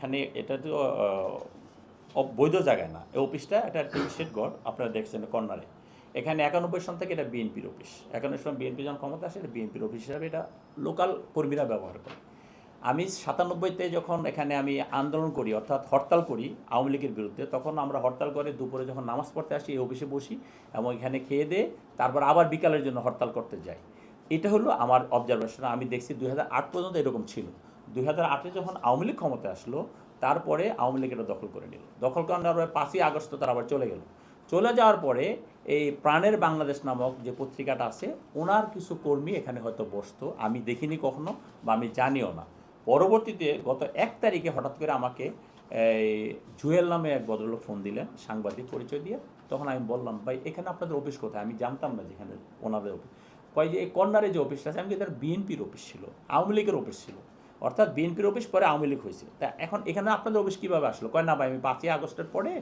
এখানে এটা তো বৈধ জায়গায় না। এই অফিসটা একটা টিস্টেড গড়, আপনারা দেখছেন কর্নারে। এখানে একানব্বই সন থেকে এটা বিএনপির অফিস। একানব্বই সন বিএনপি যখন ক্ষমতা আসে, এটা বিএনপির অফিস হিসাবে এটা লোকাল কর্মীরা ব্যবহার করে। আমি সাতানব্বইতে যখন এখানে আমি আন্দোলন করি, অর্থাৎ হরতাল করি আওয়ামী লীগের বিরুদ্ধে, তখন আমরা হরতাল করে দুপুরে যখন নামাজ পড়তে আসি, এই অফিসে বসি এবং এখানে খেয়ে দিয়ে তারপর আবার বিকালের জন্য হরতাল করতে যাই। এটা হলো আমার অবজারভেশন আমি দেখছি দু হাজার আট পর্যন্ত এরকম ছিল। দুই হাজার আটে যখন আওয়ামী লীগ ক্ষমতায় আসলো, তারপরে আওয়ামী লীগ এটা দখল করে নিল। দখল করার পরে পাঁচই আগস্ট তারা আবার চলে গেল। চলে যাওয়ার পরে এই প্রাণের বাংলাদেশ নামক যে পত্রিকাটা আছে, ওনার কিছু কর্মী এখানে হয়তো বসতো। আমি দেখিনি কখনো বা আমি জানিও না। পরবর্তীতে গত এক তারিখে হঠাৎ করে আমাকে এই জুয়েল নামে এক ভদ্রলোক ফোন দিলেন, সাংবাদিক পরিচয় দিয়ে। তখন আমি বললাম, ভাই, এখানে আপনাদের অফিস কোথায়? আমি জানতাম না যেখানে ওনাদের অফিস। কয় যে, এই কর্নারে যে অফিসটা আছে, আমি এদের বিএনপির অফিস ছিল? আওয়ামী লীগের অফিস ছিল। অর্থাৎ বিএনপির অফিস পরে আওয়ামী লীগ হয়েছে। তা এখন এখানে আপনাদের অফিস কীভাবে আসলো? কয়, না ভাই, আমি পাঁচই আগস্টের পরে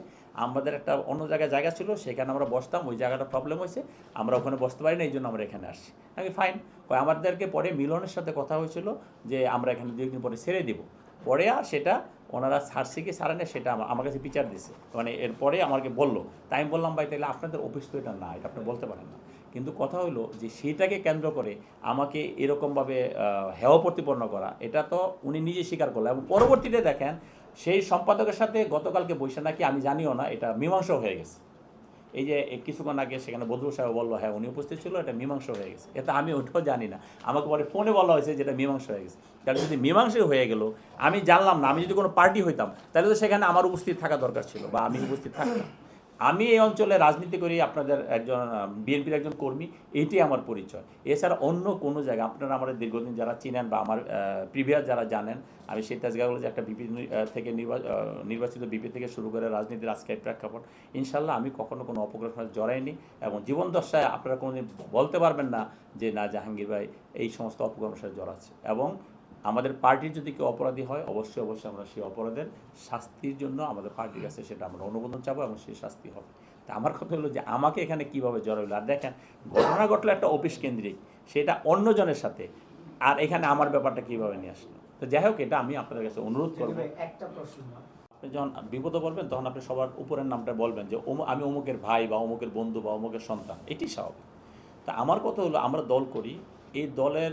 আমাদের একটা অন্য জায়গায় জায়গা ছিল, সেখানে আমরা বসতাম, ওই জায়গাটা প্রবলেম হয়েছে, আমরা ওখানে বসতে পারি না এই জন্য আমরা এখানে আসছি। আমি ফাইন কয়, আমাদেরকে পরে মিলনের সাথে কথা হয়েছিল যে আমরা এখানে দু একদিন পরে ছেড়ে দেবো। পরে আর সেটা ওনারা সারছে কি সারে না সেটা আমার আমার কাছে বিচার দিছে। মানে এরপরে আমাকে বলল। তাই আমি বললাম, ভাই তাহলে আপনাদের অফিস তো এটা না, এটা আপনি বলতে পারেন না। কিন্তু কথা হলো যে সেটাকে কেন্দ্র করে আমাকে এরকমভাবে হেয় প্রতিপন্ন করা, এটা তো উনি নিজে স্বীকার করল। এবং পরবর্তীতে দেখেন, সেই সম্পাদকের সাথে গতকালকে বৈশা নাকি, আমি জানিও না, এটা মীমাংসা হয়ে গেছে। এই যে কিছুক্ষণ আগে সেখানে বদরু সাহেব বলল হ্যাঁ উনি উপস্থিত ছিল, এটা মীমাংসা হয়ে গেছে। এটা আমি ওটাও জানি না। আমাকে পরে ফোনে বলা হয়েছে যেটা মীমাংসা হয়ে গেছে। তাহলে যদি মীমাংসা হয়ে গেল, আমি জানলাম না, আমি যদি কোনো পার্টি হইতাম, তাহলে তো সেখানে আমার উপস্থিত থাকা দরকার ছিল বা আমি উপস্থিত থাকতাম। আমি এই অঞ্চলে রাজনীতি করি, আপনাদের একজন বিএনপির একজন কর্মী এইটি আমার পরিচয়। এছাড়া অন্য কোনো জায়গা আপনারা আমাদের দীর্ঘদিন যারা চিনেন বা আমার প্রিভিয়াস যারা জানেন, আমি সেই তাজগাগুলো যে একটা বিপি থেকে নির্বা- নির্বাচিত বিপি থেকে শুরু করে রাজনীতির আজকের প্রেক্ষাপট। ইনশাল্লাহ আমি কখনো কোনো অপগ্রসনে জড়াইনি এবং জীবন দশায় আপনারা কোনোদিন বলতে পারবেন না যে, না, জাহাঙ্গীর ভাই এই সমস্ত অপগ্রসনের সাথে জড়াচ্ছে। এবং আমাদের পার্টির যদি কেউ অপরাধী হয় অবশ্যই অবশ্যই আমরা সেই অপরাধের শাস্তির জন্য আমাদের পার্টির কাছে সেটা আমরা অনুমোদন চাবো এবং সেই শাস্তি হবে। তা আমার কথা হলো যে আমাকে এখানে কীভাবে জড়াইলো আর দেখেন ঘটনা ঘটলো একটা অফিস কেন্দ্রিক সেটা অন্যজনের সাথে। আর এখানে আমার ব্যাপারটা কীভাবে নিয়ে আসলো? তো যাই হোক এটা আমি আপনাদের কাছে অনুরোধ করব। একটা প্রশ্ন আপনি যখন বিপদে বলবেন তখন আপনি সবার উপরের নামটা বলবেন যে আমি অমুকের ভাই বা অমুকের বন্ধু বা অমুকের সন্তান। এটি স্বাভাবিক। তা আমার কথা হলো আমরা দল করি এই দলের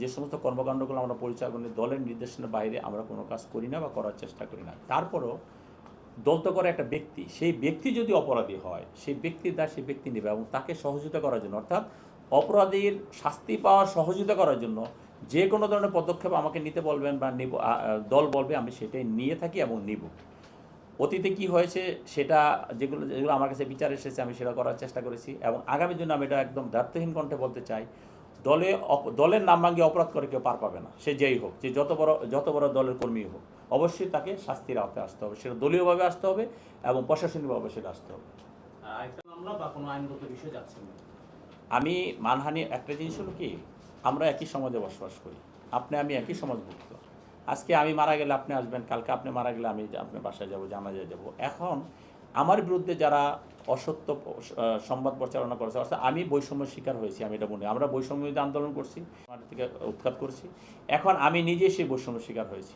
যে সমস্ত কর্মকাণ্ডগুলো আমরা পরিচালনা দলের নির্দেশনের বাইরে আমরা কোনো কাজ করি না বা করার চেষ্টা করি না। তারপরও দল তো করে একটা ব্যক্তি, সেই ব্যক্তি যদি অপরাধী হয়, সেই ব্যক্তির দায় সেই ব্যক্তি নেবে এবং তাকে সহযোগিতা করার জন্য, অর্থাৎ অপরাধীর শাস্তি পাওয়ার সহযোগিতা করার জন্য যে কোনো ধরনের পদক্ষেপ আমাকে নিতে বলবেন বা নিব দল বলবে, আমি সেটাই নিয়ে থাকি এবং নিব। অতীতে কি হয়েছে সেটা যেগুলো যেগুলো আমার কাছে বিচার এসেছে, আমি সেটা করার চেষ্টা করেছি এবং আগামী জন্য আমি এটা একদম দায়িত্বহীন কণ্ঠে বলতে চাই। দলে দলের নাম ভাঙিয়ে অপরাধ করে কেউ পার পাবে না সে যেই হোক যে যত বড় যত বড় দলের কর্মী হোক অবশ্যই তাকে শাস্তির আওতায় আসতে হবে সেটা দলীয়ভাবে আসতে হবে এবং প্রশাসনিকভাবে সেটা আসতে হবে। আমি মানহানি একটা জিনিস হলো কি আমরা একই সমাজে বসবাস করি আপনি আমি একই সমাজভুক্ত। আজকে আমি মারা গেলে আপনি আসবেন কালকে আপনি মারা গেলে আমি আপনার বাসায় যাব জানাজায় যাব। এখন আমার বিরুদ্ধে যারা অসত্য সংবাদ প্রচারণা করেছে, অর্থাৎ আমি বৈষম্য শিকার হয়েছি, আমি এটা মনে আমরা বৈষম্য আন্দোলন করছি মাটি থেকে উৎখাত করছি। এখন আমি নিজে সেই বৈষম্য শিকার হয়েছি।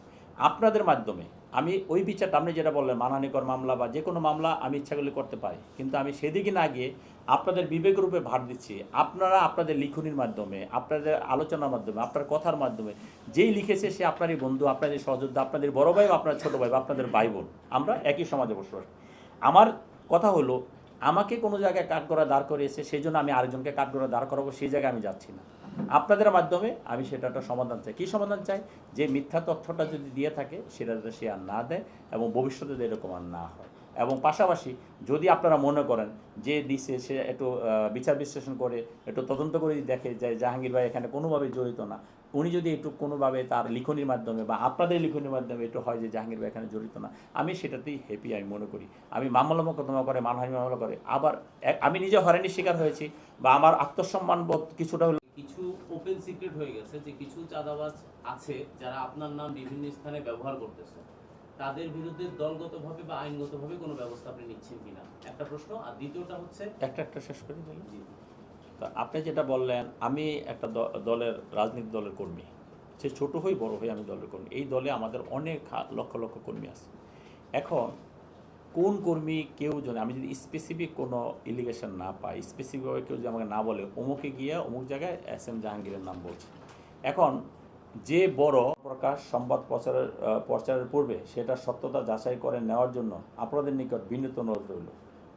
আপনাদের মাধ্যমে আমি ওই বিচারটা, আপনি যেটা বললেন, মানহানিকর মামলা বা যে কোনো মামলা আমি ইচ্ছা করলে করতে পারি, কিন্তু আমি সেদিকে না গিয়ে আপনাদের বিবেক রূপে ভার দিচ্ছি। আপনারা আপনাদের লিখনির মাধ্যমে, আপনাদের আলোচনার মাধ্যমে, আপনার কথার মাধ্যমে, যেই লিখেছে সে আপনারই বন্ধু আপনাদের সহযোদ্ধা, আপনাদের বড় ভাই আপনার ছোটো ভাই বা আপনাদের ভাই বোন, আমরা একই সমাজে বসবাস। আমার কথা হলো, আমাকে কোনো জায়গায় কাঠগড়া দাঁড় করিয়েছে সেই জন্য আমি আরেকজনকে কাঠগড়া দাঁড় করাবো, সেই জায়গায় আমি যাচ্ছি না। আপনাদের মাধ্যমে আমি সেটা একটা সমাধান চাই। কী সমাধান চাই? যে মিথ্যা তথ্যটা যদি দিয়ে থাকে সেটা যাতে সে আর না দেয় এবং ভবিষ্যতে যাতে এরকম আর না হয়। এবং পাশাপাশি যদি আপনারা মনে করেন যে দিছে সে একটু বিচার বিশ্লেষণ করে, একটু তদন্ত করে দেখে যে জাহাঙ্গীর ভাই এখানে কোনোভাবে জড়িত না, উনি যদি একটু কোনোভাবে তার লিখনির মাধ্যমে বা আপনাদের লিখনির মাধ্যমে একটু হয় যে জাহাঙ্গীর ভাই এখানে জড়িত না, আমি সেটাতেই হ্যাপি আমি মনে করি। আমি মামলা মোকদ্দমা করে, মানহানি মামলা করে, আবার আমি নিজে হয়রানির শিকার হয়েছি বা আমার আত্মসম্মান বোধ কিছুটা হলো কিছু ওপেন সিক্রেট হয়ে গেছে যে কিছু চাঁদাবাজ আছে যারা আপনার নাম বিভিন্ন স্থানে ব্যবহার করতেছে। তাদের বিরুদ্ধে দলগতভাবে বা আইনগতভাবে কোনো ব্যবস্থা আপনি নিচ্ছেন কিনা? একটা প্রশ্ন। আর দ্বিতীয়টা হচ্ছে একটা একটা শেষ করে দিলাম। তা আপনি যেটা বললেন আমি একটা দলের রাজনীতি দলের কর্মী। সে ছোট হই বড় হই আমি দলের কর্মী। এই দলে আমাদের অনেক লক্ষ লক্ষ কর্মী আছে। এখন কোন কর্মী কেউ যদি আমি যদি স্পেসিফিক কোনো ইলিগেশন না পাই স্পেসিফিকভাবে কেউ যদি আমাকে না বলে অমুকে গিয়ে অমুক জায়গায় এস এম জাহাঙ্গীরের নাম বলছে। এখন যে বড় প্রকাশ সংবাদ প্রচারের প্রচারের পূর্বে সেটা সত্যতা যাচাই করে নেওয়ার জন্য আপনাদের নিকট বিনীত অনুরোধ রইল।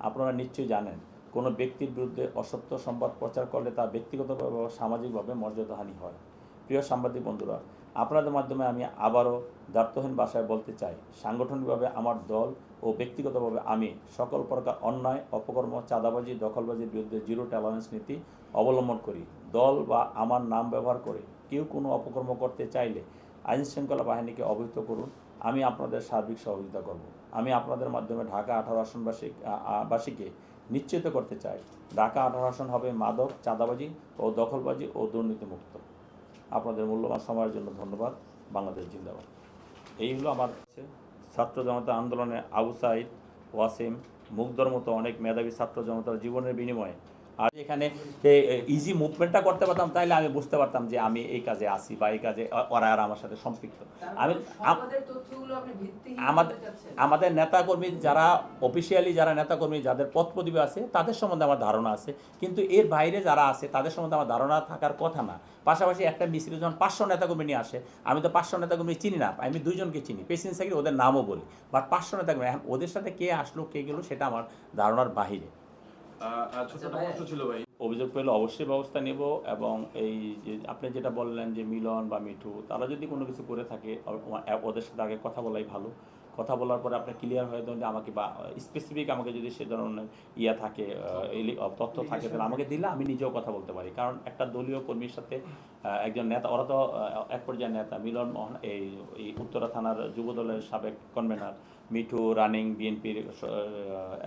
আপনারা নিশ্চয়ই জানেন, কোনো ব্যক্তির বিরুদ্ধে অসত্য সংবাদ প্রচার করলে তা ব্যক্তিগতভাবে বা সামাজিকভাবে মর্যাদাহানি হয়। প্রিয় সাংবাদিক বন্ধুরা, আপনাদের মাধ্যমে আমি আবারও দার্থহীন ভাষায় বলতে চাই, সাংগঠনিকভাবে আমার দল ও ব্যক্তিগতভাবে আমি সকল প্রকার অন্যায়, অপকর্ম, চাঁদাবাজি, দখলবাজির বিরুদ্ধে জিরো টলারেন্স নীতি অবলম্বন করি। দল বা আমার নাম ব্যবহার করে কেউ কোনো অপকর্ম করতে চাইলে আইন শৃঙ্খলা বাহিনীকে অবহিত করুন। আমি আপনাদের সার্বিক সহযোগিতা করব। আমি আপনাদের মাধ্যমে ঢাকা আঠারো আসনবাসী বাসীকে নিশ্চিত করতে চাই। ঢাকা আঠারো আসন হবে মাদক, চাঁদাবাজি ও দখলবাজি ও দুর্নীতিমুক্ত। আপনাদের মূল্যবান সময়ের জন্য ধন্যবাদ। বাংলাদেশ জিন্দাবাদ। এই হলো আমার কাছে ছাত্র জনতা আন্দোলনে আবু সাইদ, ওয়াসিম, মুগ্ধর মতো অনেক মেধাবী ছাত্র জনতার জীবনের বিনিময়ে আর এখানে ইজি মুভমেন্টটা করতে পারতাম তাইলে আমি বুঝতে পারতাম যে আমি এই কাজে আসি বা এই কাজে ওরা আর আমার সাথে সম্পৃক্ত। আমি আমাদের আমাদের নেতাকর্মী যারা অফিসিয়ালি যারা নেতাকর্মী যাদের পদ পদবি আছে তাদের সম্বন্ধে আমার ধারণা আছে। কিন্তু এর বাইরে যারা আছে তাদের সম্বন্ধে আমার ধারণা থাকার কথা না। পাশাপাশি একটা মিছিল যখন পাঁচশো নেতাকর্মী নিয়ে আসে আমি তো পাঁচশো নেতাকর্মী চিনি না আমি দুইজনকে চিনি। পেসিন সাকির ওদের নামও বলি। বাট পাঁচশো নেতাকর্মী ওদের সাথে কে আসলো কে গেলো সেটা আমার ধারণার বাহিরে। ছোট একটা ছিল ভাই। অভিযোগ পেলে অবশ্যই ব্যবস্থা নেব এবং এই যে আপনি যেটা বললেন যে মিলন বা মিঠু তারা যদি কোনো কিছু করে থাকে ওদের সাথে আগে কথা বলাই ভালো। কথা বলার পরে আপনি ক্লিয়ার হয়ে দেন যে আমাকে বা স্পেসিফিক আমাকে যদি সে ধরনের ইয়া থাকে তথ্য থাকে তাহলে আমাকে দিলে আমি নিজেও কথা বলতে পারি। কারণ একটা দলীয় কর্মীর সাথে একজন নেতা ওরা তো এক পর্যায়ে নেতা। মিলন মোহন এই এই উত্তরা থানার যুব দলের সাবেক কনভেনার মিঠু রানিং বিএনপির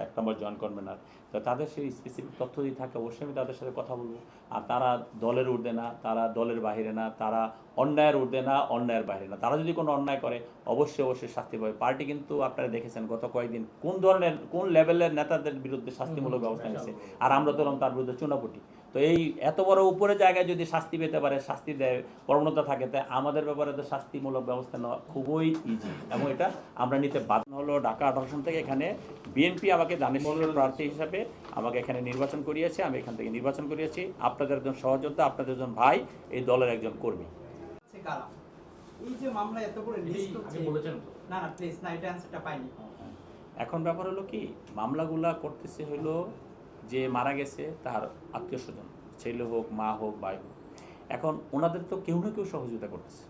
এক নম্বর জয়েন্ট কনভেনার। তো তাদের সেই স্পেসিফিক তথ্য যদি থাকে অবশ্যই আমি তাদের সাথে কথা বলব। আর তারা দলের ঊর্ধ্বে না তারা দলের বাহিরে না তারা অন্যায়ের ঊর্ধ্বে না অন্যায়ের বাইরে না। তারা যদি কোনো অন্যায় করে অবশ্যই অবশ্যই শাস্তি পাবে। পার্টি কিন্তু আপনারা দেখেছেন গত কয়েকদিন কোন ধরনের কোন লেভেলের নেতাদের বিরুদ্ধে শাস্তিমূলক ব্যবস্থা নিচ্ছে আর আমরা তো তার বিরুদ্ধে চুনাপুটি। তো এই এত বড় উপরে জায়গায় যদি শাস্তি পেতে পারে শাস্তি দেয় প্রবণতা থাকে তাই আমাদের ব্যাপারে তো শাস্তিমূলক ব্যবস্থা নেওয়া খুবই ইজি এবং এটা আমরা নিতে বাধ্য হলো ঢাকা আঠারোশন থেকে এখানে বিএনপি আমাকে দানিশ প্রার্থী হিসাবে আমাকে এখানে নির্বাচন করিয়েছে আমি এখান থেকে নির্বাচন করিয়েছি। আপনাদের একজন সহযোদ্ধা আপনাদের একজন ভাই এই দলের একজন কর্মী। এই যে মামলা এত করে লিস্ট হচ্ছে না না প্লিজ না এটা অ্যান্সারটা পাইনি। এখন ব্যাপার হলো কি মামলাগুলা করতেছে হলো যে মারা গেছে তার আত্মীয় স্বজন ছেলে হোক মা হোক ভাই হোক। এখন ওনাদের তো কেউ না কেউ সহযোগিতা করতেছে।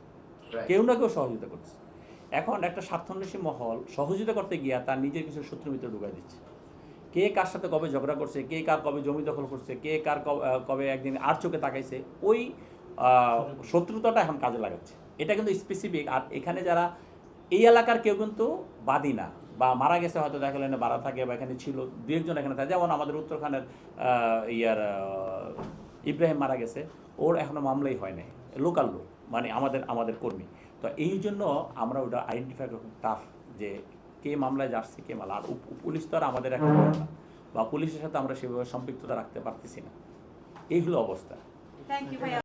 কেউ না কেউ সহযোগিতা করতেছে। এখন একটা স্বার্থন্বেষী মহল সহযোগিতা করতে গিয়া তার নিজের কিছু শত্রু মিত্র ঢুকাই দিচ্ছে। কে কার সাথে কবে ঝগড়া করছে, কে কার কবে জমি দখল করছে, কে কার কবে একদিন আর চোখে তাকাইছে, ওই শত্রুতাটা এখন কাজে লাগাচ্ছে। এটা কিন্তু স্পেসিফিক আর এখানে যারা, এই এলাকার কেউ কিন্তু বাদী না, বা মারা গেছে হয়তো দেখা গেলো বাড়া থাকে বা এখানে ছিল দু একজন এখানে থাকে। যেমন আমাদের উত্তরখানের ইয়ার ইব্রাহিম মারা গেছে, ওর এখনও মামলাই হয় নাই, লোকাল লোক মানে আমাদের আমাদের কর্মী। তো এই জন্য আমরা ওটা আইডেন্টিফাই করা খুব টাফ যে কে মামলায় যাচ্ছে কে মামলা আর পুলিশ তো আর আমাদের একটা বা পুলিশের সাথে আমরা সেভাবে সম্পৃক্ততা রাখতে পারতেছি না। এই হলো অবস্থা। Thank you